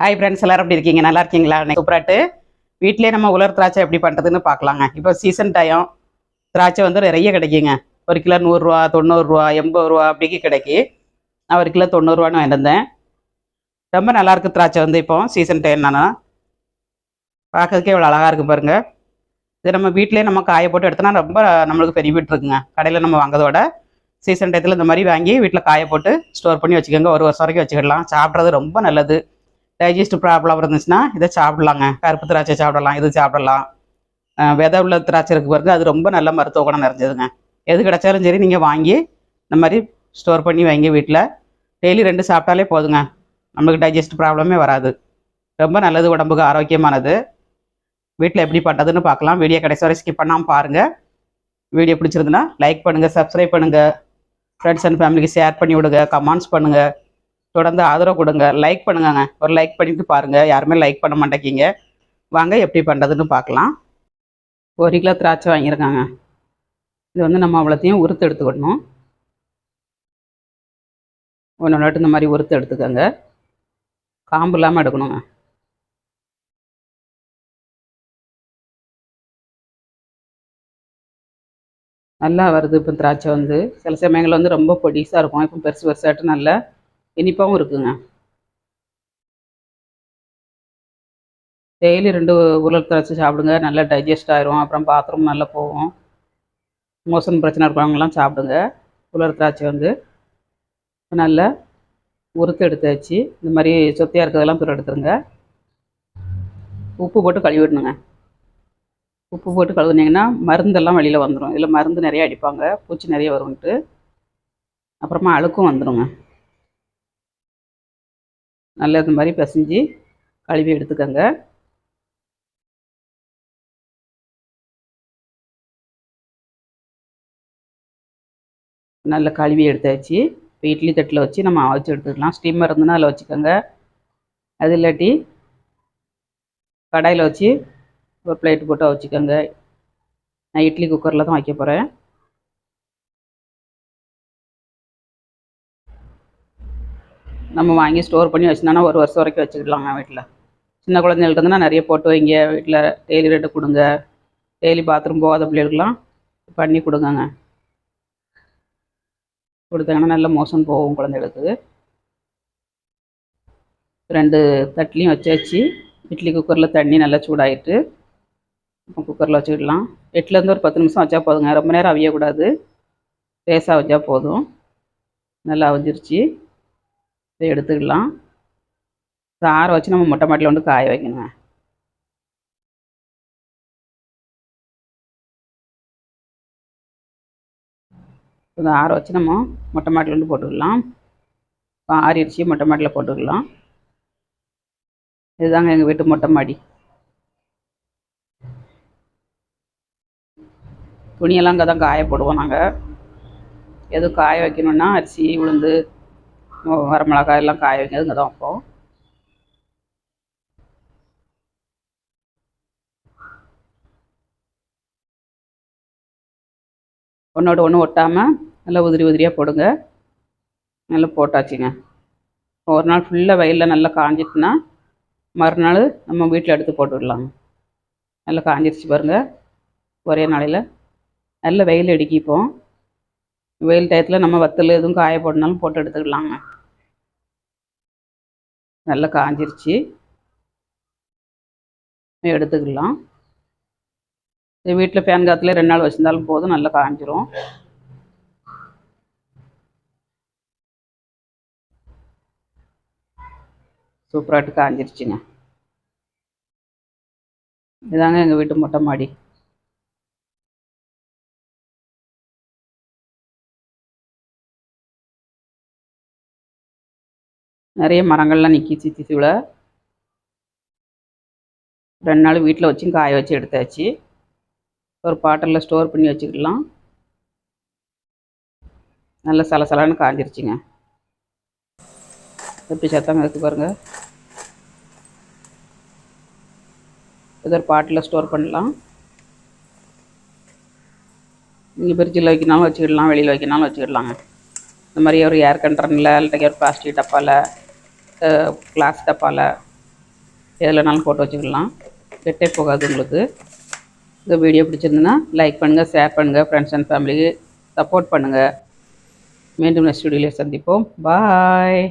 Hi friends எல்லாரும் எப்படி இருக்கீங்க? நல்லா இருக்கீங்களா? சூப்பராட்டு வீட்டிலே நம்ம உலர் திராட்சை எப்படி பண்ணுறதுன்னு பார்க்கலாங்க. இப்போ சீசன் டைம் திராட்சை வந்து நிறைய கிடைக்குங்க. ஒரு கிலோ நூறுரூவா தொண்ணூறுரூவா எண்பது ரூபா அப்படிக்கு கிடைக்கி. நான் ஒரு கிலோ தொண்ணூறுரூவான்னு வாங்கியிருந்தேன். ரொம்ப நல்லாயிருக்கு திராட்சை வந்து இப்போ சீசன் டைம் நானா பார்க்கறதுக்கே இவ்வளோ அழகாக இருக்கு பாருங்க. இது நம்ம வீட்டிலே நம்ம காய போட்டு எடுத்தோன்னா ரொம்ப நம்மளுக்கு பெனிஃபிட் இருக்குங்க. கடையில் நம்ம வாங்குறதோட சீசன் டயத்தில் இந்த மாதிரி வாங்கி வீட்டில் காய போட்டு ஸ்டோர் பண்ணி வச்சுக்கோங்க. ஒரு வருஷம் வரைக்கும் வச்சுக்கிடலாம். சாப்பிட்றது ரொம்ப நல்லது. டைஜஸ்ட் ப்ராப்ளம் இருந்துச்சுன்னா இதை சாப்பிடலாங்க. கருப்பு திராட்சை சாப்பிடலாம் இது சாப்பிடலாம். அஹ் விதை உள்ள திராட்சை இருக்கு பாருங்க அது ரொம்ப நல்ல மருத்துவ குணம் நிறைஞ்சதுங்க. எது கிடைச்சாலும் சரி நீங்கள் வாங்கி இந்த மாதிரி ஸ்டோர் பண்ணி வைங்க வீட்டில் டெய்லி ரெண்டு சாப்பிட்டாலே போதுங்க. நம்மளுக்கு டைஜஸ்ட் ப்ராப்ளமே வராது. ரொம்ப நல்லது உடம்புக்கு ஆரோக்கியமானது. வீட்டில் எப்படி பண்ணுறதுன்னு பார்க்கலாம். வீடியோ கடைசி வரை ஸ்கிப் பண்ணாமல் பாருங்கள் வீடியோ பிடிச்சிருந்துன்னா லைக் பண்ணுங்கள் சப்ஸ்கிரைப் பண்ணுங்கள் ஃப்ரெண்ட்ஸ் அண்ட் ஃபேமிலிக்கு ஷேர் பண்ணி விடுங்க கமெண்ட்ஸ் பண்ணுங்கள் தொடர்ந்து ஆதரவு கொடுங்க. லைக் பண்ணுங்கங்க. ஒரு லைக் பண்ணிட்டு பாருங்க. யாருமே லைக் பண்ண மாட்டேங்கிங்க. வாங்க எப்படி பண்ணுறதுன்னு பார்க்கலாம். ஒரு கிலோ திராட்சை வாங்கியிருக்காங்க. இது வந்து நம்ம அவ்வளோத்தையும் உறுத்து எடுத்துக்கணும். ஒன்று நட்டு இந்த மாதிரி உறுத்து எடுத்துக்கோங்க. காம்பு இல்லாமல் எடுக்கணுங்க. நல்லா வருது. இப்போ திராட்சை வந்து சில சமயங்கள் வந்து ரொம்ப பொடிசாக இருக்கும். இப்போ பெருசு பெருசாகிட்டு நல்லா இனிப்பாகவும் இருக்குங்க. டெய்லி ரெண்டு உருளை திராட்சை சாப்பிடுங்க. நல்லா டைஜஸ்ட் ஆயிரும். அப்புறம் பாத்ரூம் நல்லா போகும். மோசன் பிரச்சனை இருக்கிறவங்கலாம் சாப்பிடுங்க. உலர் திராட்சை வந்து நல்லா உறுத்து எடுத்து வச்சு இந்த மாதிரி சொத்தையாக இருக்கிறதெல்லாம் தூர எடுத்துருங்க. உப்பு போட்டு கழுவி விடணுங்க. உப்பு போட்டு கழுவுனீங்கன்னா மருந்தெல்லாம் வெளியில் வந்துடும் இதில் மருந்து நிறைய அடிப்பாங்க. பூச்சி நிறைய வரும்ன்ட்டு. அப்புறமா அழுக்கும் வந்துடுங்க நல்லா இது மாதிரி பிசைஞ்சு கழுவி எடுத்துக்கோங்க. நல்லா கழுவி எடுத்தாச்சு. இப்போ இட்லி தட்டில் வச்சு நம்ம அவிச்சு எடுத்துக்கலாம். ஸ்டீமர் இருந்ததுன்னா அதில் வச்சுக்கோங்க. அது இல்லாட்டி கடாயில் வச்சு ஒரு பிளேட் போட்டு வச்சுக்கோங்க நான் இட்லி குக்கரில் தான் வைக்க போகிறேன் நம்ம வாங்கி ஸ்டோர் பண்ணி வச்சுருந்தோன்னா ஒரு வருஷம் வரைக்கும் வச்சுக்கலாங்க வீட்டில் சின்ன குழந்தைகளுக்கு வந்து நிறைய போட்டு வைங்க வீட்டில் டெய்லி ரெண்டு கொடுங்க. டெய்லி பாத்ரூம் போகாத பிள்ளைகளுக்கெல்லாம் பண்ணி கொடுங்கங்க. கொடுத்தாங்கன்னா நல்ல மோசம் போகும் குழந்தைகளுக்கு. ரெண்டு தட்லேயும் வச்சாச்சு இட்லி குக்கரில் தண்ணி நல்லா சூடாயிட்டு இப்போ குக்கரில் வச்சுக்கிடலாம். எட்டுலேருந்து ஒரு பத்து நிமிஷம் வச்சா போதுங்க. ரொம்ப நேரம் அவியக்கூடாது. லேசாக வச்சா போதும். நல்லா அவிஞ்சிருச்சு. இதை எடுத்துக்கலாம். இதை ஆற வச்சு நம்ம மொட்டை மாட்டில் வந்து காய வைக்கணுங்க. இதை ஆற வச்சு நம்ம மொட்டை மாட்டில் வந்து போட்டுக்கலாம். ஆறிடுச்சு மொட்டை மாட்டில் போட்டுக்கலாம். இதுதாங்க எங்கள் வீட்டு மொட்டை மாடி. துணியெல்லாம் அங்கே தான் காய போடுவோம் நாங்கள் எதுவும் காய வைக்கணுன்னா அரிசி உளுந்து வரமிளகாய் எல்லாம் காய வைக்கிறது இங்கே தான் வைப்போம். ஒன்றோட ஒன்று ஒட்டாமல் நல்லா உதிரி உதிரியாக போடுங்க. நல்லா போட்டாச்சுங்க. ஒரு நாள் ஃபுல்லாக வெயிலில் நல்லா காஞ்சிட்டுனா மறுநாள் நம்ம வீட்டில் எடுத்து போட்டுவிடலாங்க நல்லா காஞ்சிருச்சு பாருங்கள் ஒரே நாளையில் நல்ல வெயில் அடிக்கிப்போம் வெயில் டயத்தில் நம்ம வத்தல் எதுவும் காய போடனாலும் போட்டு எடுத்துக்கலாங்க. நல்லா காஞ்சிருச்சு. எடுத்துக்கலாம். வீட்டில் ஃபேன் காற்றுல ரெண்டு நாள் வச்சுருந்தாலும் போதும் நல்லா காஞ்சிரும். சூப்பராகிட்டு காஞ்சிருச்சுங்க. இதாங்க எங்கள் வீட்டு மொட்டை மாடி. நிறைய மரங்கள்லாம் நிற்கிச்சு திசுவில். ரெண்டு நாள் வீட்டில் வச்சும் காய வச்சு எடுத்தாச்சு. ஒரு பாட்டிலில் ஸ்டோர் பண்ணி வச்சுக்கலாம் நல்ல சலசலன்னு காஞ்சிருச்சுங்க. எப்படி சத்தம் இருக்கு பாருங்கள் இது ஒரு பாட்டில் ஸ்டோர் பண்ணலாம். நீங்கள் ஃப்ரிட்ஜில் வைக்கணாலும் வச்சுக்கிடலாம் வெளியில் வைக்கணாலும் வச்சுக்கிடலாங்க. இந்த மாதிரி ஒரு ஏர் கண்டர்னில் இல்லாட்டி ஒரு பிளாஸ்டிக் டப்பாவில் கிளாஸ் டப்பாவில் எதுலனாலும் போட்டு வச்சுக்கலாம். கெட்டே போகாது உங்களுக்கு. இந்த வீடியோ பிடிச்சிருந்துன்னா லைக் பண்ணுங்கள் ஷேர் பண்ணுங்கள் ஃப்ரெண்ட்ஸ் அண்ட் ஃபேமிலிக்கு சப்போர்ட் பண்ணுங்கள் மீண்டும் நெக்ஸ்ட் வீடியோவில் சந்திப்போம். பாய்